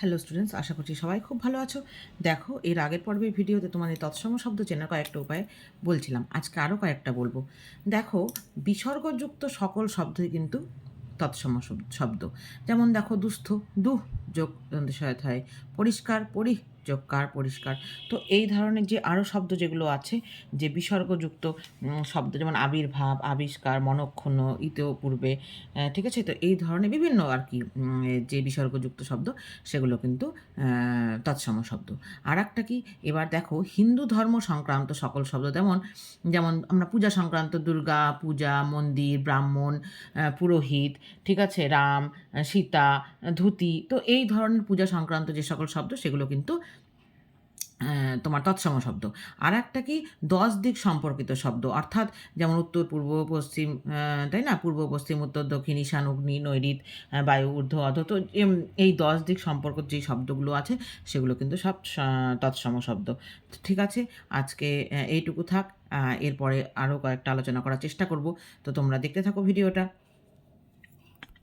Hello students আশা করছি সবাই খুব ভালো আছো। দেখো, এর আগের পর্বের ভিডিওতে তোমাদের তৎসম শব্দ চেনার কয়েকটা উপায় বলছিলাম। আজকে আরও কয়েকটা বলব। দেখো, বিসর্গযুক্ত সকল শব্দই কিন্তু তৎসম শব্দ। যেমন দেখো, দুস্থ দুহ যোগ সহায়তা হয় পরিষ্কার, পরি যোগ কার পরিষ্কার? তো এই ধরনের যে আরও শব্দ যেগুলো আছে, যে বিসর্গযুক্ত শব্দ যেমন আবির্ভাব, আবিষ্কার মনক্ষণ ইতেও পূর্বে ঠিক আছে? তো এই ধরনের বিভিন্ন আর কি যে বিসর্গযুক্ত শব্দ, সেগুলো কিন্তু তৎসম শব্দ। আর একটা কি? এবার দেখো, হিন্দু ধর্ম সংক্রান্ত সকল শব্দ যেমন যেমন আমরা পূজা সংক্রান্ত, দুর্গা পূজা, মন্দির, ব্রাহ্মণ পুরোহিত, ঠিক আছে? রাম, সীতা, ধুতি, তো এই ধরনের পূজা সংক্রান্ত যে সকল শব্দ, সেগুলো কিন্তু তোমার তৎসম শব্দ। আর একটা কি? দশ দিক সম্পর্কিত শব্দ। অর্থাৎ যেমন উত্তর, পূর্ব, পশ্চিম তাই না? পূর্ব, পশ্চিম, উত্তর, দক্ষিণ, ঈশান, অগ্নি নৈরিত বায়ু, ঊর্ধ্ব অধ তো এই দশ দিক সম্পর্কিত যে শব্দগুলো আছে, সেগুলো কিন্তু সব তৎসম শব্দ। ঠিক আছে? আজকে এইটুকু থাক। এরপরে আরও কয়েকটা আলোচনা করার চেষ্টা করব। তো তোমরা দেখতে থাকো ভিডিওটা।